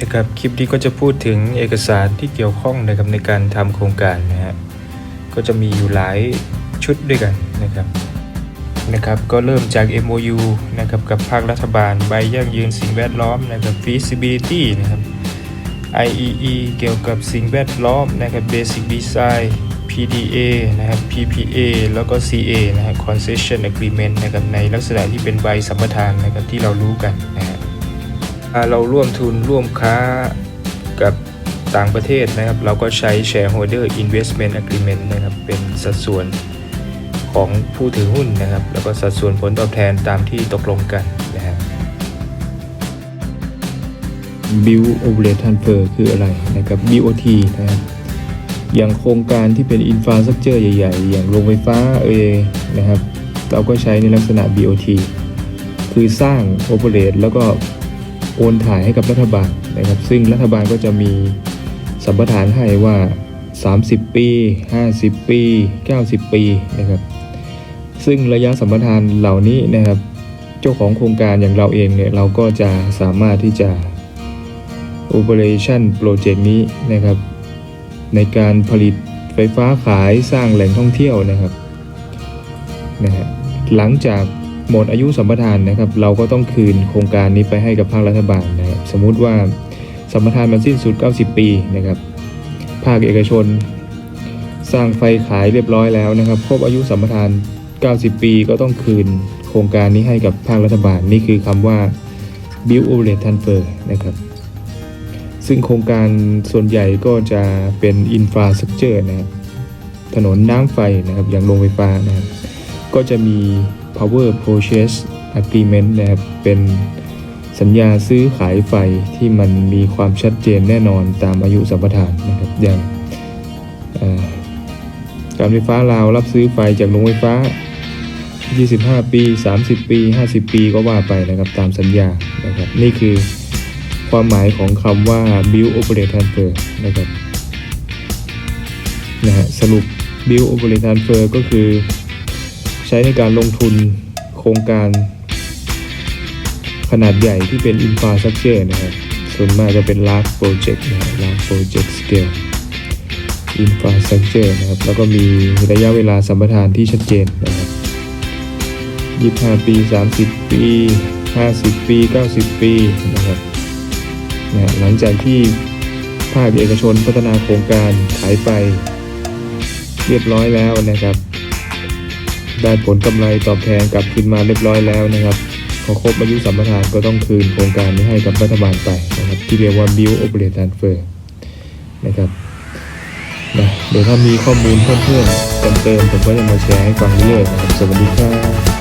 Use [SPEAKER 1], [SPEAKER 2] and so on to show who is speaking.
[SPEAKER 1] นะครับคลิปนี้ก็จะพูดถึงเอกสารที่เกี่ยวข้องนะครับในการทำโครงการนะฮะก็จะมีอยู่หลายชุดด้วยกันนะครับนะครับก็เริ่มจาก MOU นะครับกับภาครัฐบาลใบยั่งยืนสิ่งแวดล้อมนะครับ feasibility นะครับ IEE เกี่ยวกับสิ่งแวดล้อมนะครับ Basic Design PDA นะครับ PPA แล้วก็ CA นะฮะ Concession Agreement นะครับในลักษณะที่เป็นใบสัมปทานนะครับที่เรารู้กันนะฮะถ้า เราร่วมทุนร่วมค้ากับต่างประเทศนะครับ เราก็ใช้ Shareholder Investment Agreement นะครับ เป็นสัดส่วนของผู้ถือหุ้นนะครับ แล้วก็สัดส่วนผลตอบแทนตามที่ตกลงกันนะฮะ Build Operate Transfer คืออะไรนะครับ BOT นะครับอย่างโครงการที่เป็นอินฟราสตรักเจอร์ใหญ่ ๆ อย่างโรงไฟฟ้าเอยนะครับ เราก็ใช้ในลักษณะ BOT คือสร้าง Operate แล้วก็ โอนถ่ายให้กับรัฐบาลนะครับ ซึ่งรัฐบาลก็จะมีสัมปทานให้ว่า 30 ปี 50 ปี 90 ปีนะครับ ซึ่งระยะสัมปทานเหล่านี้นะครับ เจ้าของโครงการอย่างเราเองเนี่ยเราก็จะสามารถที่จะ Operation Project นี้นะครับ ในการผลิตไฟฟ้าขายสร้างแหล่งท่องเที่ยวนะครับนะฮะหลังจาก หมดอายุสัมปทานนะครับ เราก็ต้องคืนโครงการนี้ไปให้กับภาครัฐบาลนะครับ สมมุติว่าสัมปทานมันสิ้นสุด 90 ปีนะครับ ภาคเอกชน สร้างไฟขายเรียบร้อยแล้วนะครับ ครบอายุสัมปทาน 90 ปีก็ต้องคืนโครงการนี้ให้กับภาครัฐบาล นี่คือคำว่า Build Operate Transfer นะครับซึ่งโครงการส่วนใหญ่ก็จะเป็นอินฟราสตรักเจอร์นะครับถนนน้ำไฟนะครับอย่างโรงไฟฟ้านะครับ ก็จะมี power purchase agreement นะครับเป็นสัญญาซื้อขายไฟที่มันมีความชัดเจนแน่นอนตามอายุสัมปทานนะครับอย่างการไฟฟ้าลาวรับซื้อไฟจากโรงไฟฟ้า 25 ปี 30 ปี 50 ปีก็ว่าไปนะครับตามสัญญานะครับนี่คือความหมายของคำว่า build operate transfer นะครับนะฮะสรุป build operate transfer ก็คือ ช้ในการลงทุนโครงการขนาดใหญ่ที่เป็น infrastructure นะครับ ส่วนมากจะเป็น large project นะฮะ large project scale infrastructure นะครับ แล้วก็มีระยะเวลาสัมปทานที่ชัดเจนนะครับ25 ปี 30 ปี 50 ปี 90 ปีนะครับนะหลังจากที่ภาคเอกชนพัฒนาโครงการขายไปเรียบร้อยแล้วนะครับ ได้ผลกำไรตอบแทนกลับคืนมาเรียบร้อยแล้วนะครับพอครบอายุสัมปทานก็ต้องคืนโครงการนี้ให้กับรัฐบาลไปนะครับ ที่เรียกว่า Build Operate Transfer นะครับนะเดี๋ยวถ้ามีข้อมูลเพิ่มๆเติมผมก็จะมาแชร์ให้ฟังเรื่อยๆนะครับสวัสดีครับ